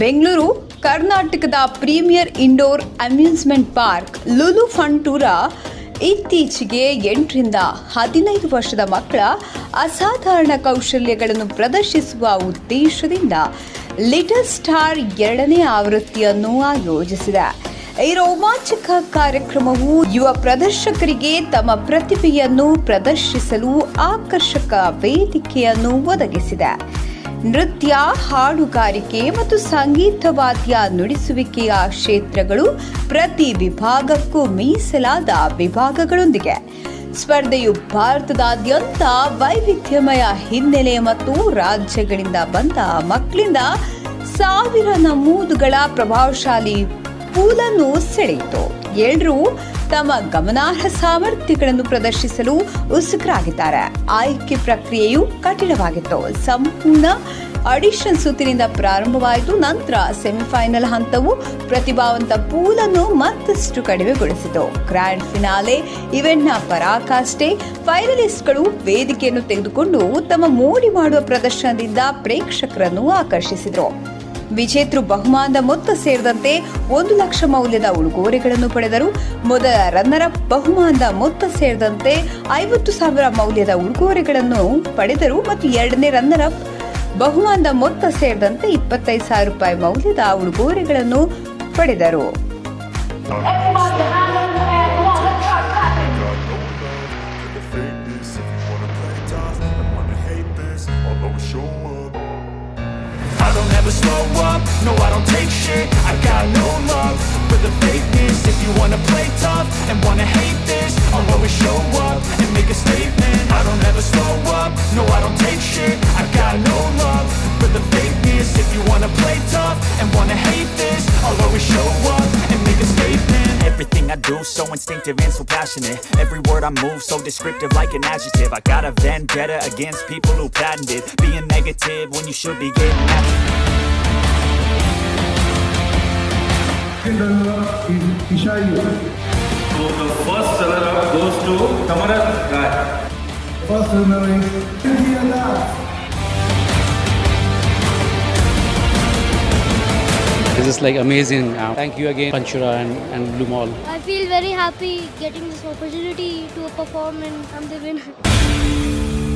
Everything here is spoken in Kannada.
ಬೆಂಗಳೂರು, ಕರ್ನಾಟಕದ premier indoor amusement park, Lulu Funtura ಇತ್ತೀಚೆಗೆ ಎಂಟರಿಂದ ಹದಿನೈದು ವರ್ಷದ ಮಕ್ಕಳ ಅಸಾಧಾರಣ ಕೌಶಲ್ಯಗಳನ್ನು ಪ್ರದರ್ಶಿಸುವ ಉದ್ದೇಶದಿಂದ ಲಿಟಲ್ ಸ್ಟಾರ್ ಎರಡನೇ ಆವೃತ್ತಿಯನ್ನು ಆಯೋಜಿಸಿದೆ. ಈ ರೋಮಾಂಚಕ ಕಾರ್ಯಕ್ರಮವು ಯುವ ಪ್ರದರ್ಶಕರಿಗೆ ತಮ್ಮ ಪ್ರತಿಭೆಯನ್ನು ಪ್ರದರ್ಶಿಸಲು ಆಕರ್ಷಕ ವೇದಿಕೆಯನ್ನು ಒದಗಿಸಿದೆ. ನೃತ್ಯ, ಹಾಡುಗಾರಿಕೆ ಮತ್ತು ಸಂಗೀತ ವಾದ್ಯ ನುಡಿಸುವಿಕೆಯ ಕ್ಷೇತ್ರಗಳು ಪ್ರತಿ ವಿಭಾಗಕ್ಕೂ ಮೀಸಲಾದ ವಿಭಾಗಗಳೊಂದಿಗೆ. ಸ್ಪರ್ಧೆಯು ಭಾರತದಾದ್ಯಂತ ವೈವಿಧ್ಯಮಯ ಹಿನ್ನೆಲೆ ಮತ್ತು ರಾಜ್ಯಗಳಿಂದ ಬಂದ ಮಕ್ಕಳಿಂದ ಸಾವಿರ ನಮೂದುಗಳ ಪ್ರಭಾವಶಾಲಿ ಪೂಲನ್ನು ಸೆಳೆಯಿತು. ಎಲ್ಲರೂ ತಮ್ಮ ಗಮನಾರ್ಹ ಸಾಮರ್ಥ್ಯಗಳನ್ನು ಪ್ರದರ್ಶಿಸಲು ಉತ್ಸುಕರಾಗಿದ್ದಾರೆ. ಆಯ್ಕೆ ಪ್ರಕ್ರಿಯೆಯು ಕಠಿಣವಾಗಿತ್ತು. ಸಂಪೂರ್ಣ ಆಡಿಷನ್ ಸುತ್ತಿನಿಂದ ಪ್ರಾರಂಭವಾಯಿತು. ನಂತರ ಸೆಮಿಫೈನಲ್ ಹಂತವು ಪ್ರತಿಭಾವಂತ ಪೂಲನ್ನು ಮತ್ತಷ್ಟು ಕಡಿಮೆಗೊಳಿಸಿತು. ಗ್ರ್ಯಾಂಡ್ ಫಿನಾಲೆ ಇವೆಂಟ್ನ ಪರಾಕಾಷ್ಠೆ, ಫೈನಲಿಸ್ಟ್ಗಳು ವೇದಿಕೆಯನ್ನು ತೆಗೆದುಕೊಂಡು ತಮ್ಮ ಮೋಡಿ ಮಾಡುವ ಪ್ರದರ್ಶನದಿಂದ ಪ್ರೇಕ್ಷಕರನ್ನು ಆಕರ್ಷಿಸಿದರು. ವಿಜೇತರು ಬಹುಮಾನದ ಮೊತ್ತ ಸೇರಿದಂತೆ ಒಂದು ಲಕ್ಷ ಮೌಲ್ಯದ ಉಡುಗೊರೆಗಳನ್ನು ಪಡೆದರು ಮೊದಲ ರನ್ನರ್ ಅಪ್ ಬಹುಮಾನದ ಮೊತ್ತ ಸೇರಿದಂತೆ ಐವತ್ತು ಸಾವಿರ ಮೌಲ್ಯದ ಉಡುಗೊರೆಗಳನ್ನು ಪಡೆದರು ಮತ್ತು ಎರಡನೇ ರನ್ನರ್ ಅಪ್ ಬಹುಮಾನದ ಮೊತ್ತ ಸೇರಿದಂತೆ ಇಪ್ಪತ್ತೈದು ಸಾವಿರ ರೂಪಾಯಿ ಮೌಲ್ಯದ ಉಡುಗೊರೆಗಳನ್ನು ಪಡೆದರು show. I don't ever slow up, no I don't take shit. I got no Everything I do so instinctive and so passionate Every word I move so descriptive like an adjective I got a vendetta against people who patented Being negative when you should be getting Ishayu. So the first up goes to. First is India This is like amazing. Uh, thank you again, Panchura and, and Blue Mall. I feel very happy getting this opportunity to perform and I'm the winner.